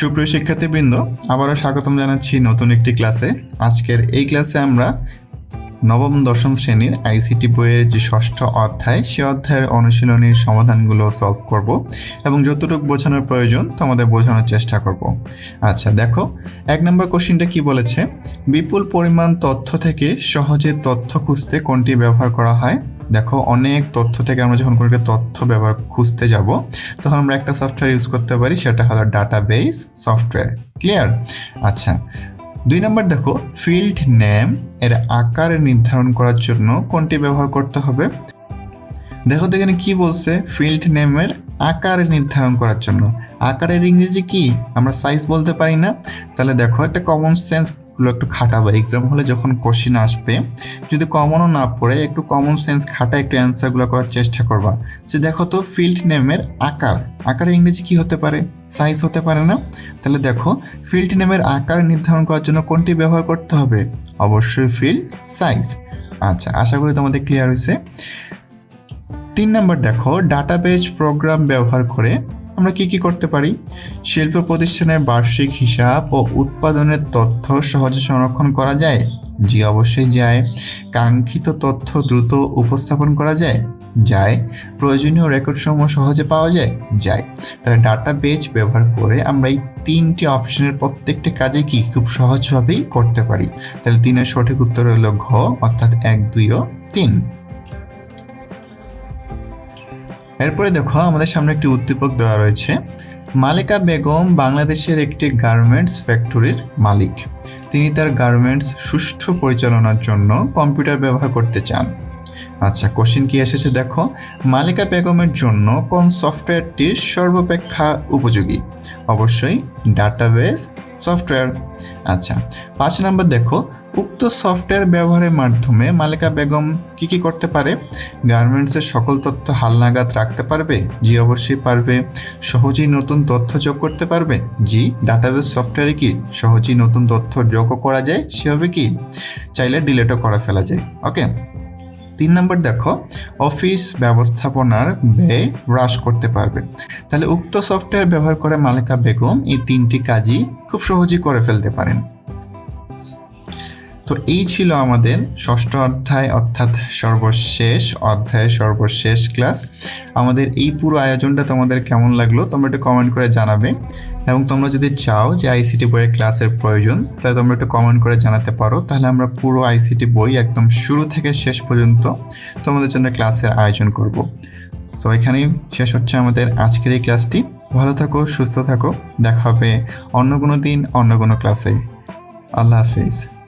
সুপ্রিয় শিক্ষার্থীবৃন্দ, আবারও স্বাগতম জানাচ্ছি নতুন একটি ক্লাসে। আজকের এই ক্লাসে আমরা নবম, দশম শ্রেণির আইসিটি বইয়ের যে ষষ্ঠ অধ্যায়, সে অধ্যায়ের অনুশীলনীর সমাধানগুলো সলভ করব এবং যতটুকু বোঝানোর প্রয়োজন, তোমাদের বোঝানোর চেষ্টা করব। আচ্ছা দেখো, এক নম্বর কোশ্চিনটা কি বলেছে? বিপুল পরিমাণ তথ্য থেকে সহজে তথ্য খুঁজতে কোনটি ব্যবহার করা হয়? দেখো, অনেক তথ্য থেকে আমরা যখন কোনো একটা তথ্য ব্যবহার খুঁজতে যাব, তখন আমরা একটা সফটওয়্যার ইউজ করতে পারি, সেটা হলো ডাটা বেস সফটওয়্যার ক্লিয়ার আচ্ছা দুই নম্বর দেখো ফিল্ড নেম এর আকার নির্ধারণ করার জন্য কোনটি ব্যবহার করতে হবে? দেখো তো এখানে কি বলছে ফিল্ড নেমের আকার নির্ধারণ করার জন্য। আকারের ইংরেজি কি? আমরা সাইজ বলতে পারি না। তাহলে দেখো, একটা কমন সেন্স গুলো একটু খাটাবো। এক্সাম হলে যখন কোশ্চিন আসবে, যদি কমনও না পড়ে, একটু কমন সেন্স খাটা, একটু অ্যান্সারগুলো করার চেষ্টা করবা। যে দেখো তো ফিল্ড নেমের আকার। আকারের ইংরেজি কি হতে পারে? সাইজ হতে পারে না। তাহলে দেখো ফিল্ড নেমের আকার নির্ধারণ করার জন্য কোনটি ব্যবহার করতে হবে? অবশ্যই ফিল্ড সাইজ আচ্ছা আশা করি তোমাদের ক্লিয়ার হয়েছে। তিন নম্বর দেখো ডাটাবেজ প্রোগ্রাম ব্যবহার করে আমরা কি কি করতে পারি? শিল্প প্রতিষ্ঠানের বার্ষিক হিসাব ও উৎপাদনের তথ্য সহজে সংরক্ষণ করা যায়? জি, অবশ্যই যায়। কাঙ্ক্ষিত তথ্য দ্রুত উপস্থাপন করা যায়? যায়। প্রয়োজনীয় রেকর্ডসমূহ সহজে পাওয়া যায়? যায়। তাহলে ডাটা বেজ ব্যবহার করে আমরা এই তিনটি অপশনের প্রত্যেকটি কাজে কি খুব সহজভাবেই করতে পারি? তাহলে তিনের সঠিক উত্তর হলো ঘ, অর্থাৎ এক, দুই ও তিন। এরপরে দেখো, আমাদের সামনে একটি উদ্দীপক দেওয়া রয়েছে। মালিকা বেগম বাংলাদেশের একটি গার্মেন্টস ফ্যাক্টরির মালিক। তিনি তার গার্মেন্টস সুষ্ঠু পরিচালনার জন্য কম্পিউটার ব্যবহার করতে চান। আচ্ছা কোশ্চিন কি এসেছে দেখো? মালিকা বেগমের জন্য কোন সফটওয়্যারটি সর্বাপেক্ষা উপযোগী? অবশ্যই ডাটাবেস, সফটওয়্যার। আচ্ছা পাঁচ নম্বর দেখো উক্ত সফটওয়্যার ব্যবহারের মাধ্যমে মালিকা বেগম কি কি করতে পারে? গার্মেন্টসের সকল তথ্য হালনাগাদ রাখতে পারবে? জি অবশ্যই পারবে। সহজেই নতুন তথ্য যোগ করতে পারবে? জি, ডাটাবেস সফটওয়্যারে কি সহজেই নতুন তথ্য যোগও করা যায়? সেভাবে কি? চাইলে ডিলেটও করা ফেলা যায়। ওকে? তিন নম্বর দেখো, অফিস ব্যবস্থাপনার ব্যয় হ্রাস করতে পারবে। তাহলে উক্ত সফটওয়্যার ব্যবহার করে মালিকা বেগম এই তিনটি কাজই খুব সহজেই করে ফেলতে পারেন। তো এই ছিল আমাদের ষষ্ঠ অধ্যায়, অর্থাৎ সর্বশেষ অধ্যায়, সর্বশেষ ক্লাস। আমাদের এই পুরো আয়োজনটা তোমাদের কেমন লাগল তোমরা একটু কমেন্ট করে জানাবে। এবং তোমরা যদি চাও যে আইসিটি বইয়ের ক্লাসের প্রয়োজন, তাহলে তোমরা একটু কমেন্ট করে জানাতে পারো। তাহলে আমরা পুরো আইসিটি বই একদম শুরু থেকে শেষ পর্যন্ত তোমাদের জন্য ক্লাসের আয়োজন করব। সো এখানেই শেষ হচ্ছে আমাদের আজকের এই ক্লাসটি। ভালো থাকো, সুস্থ থাকো। দেখা হবে অন্য কোনো দিন, অন্য কোনো ক্লাসে। আল্লাহ হাফিজ।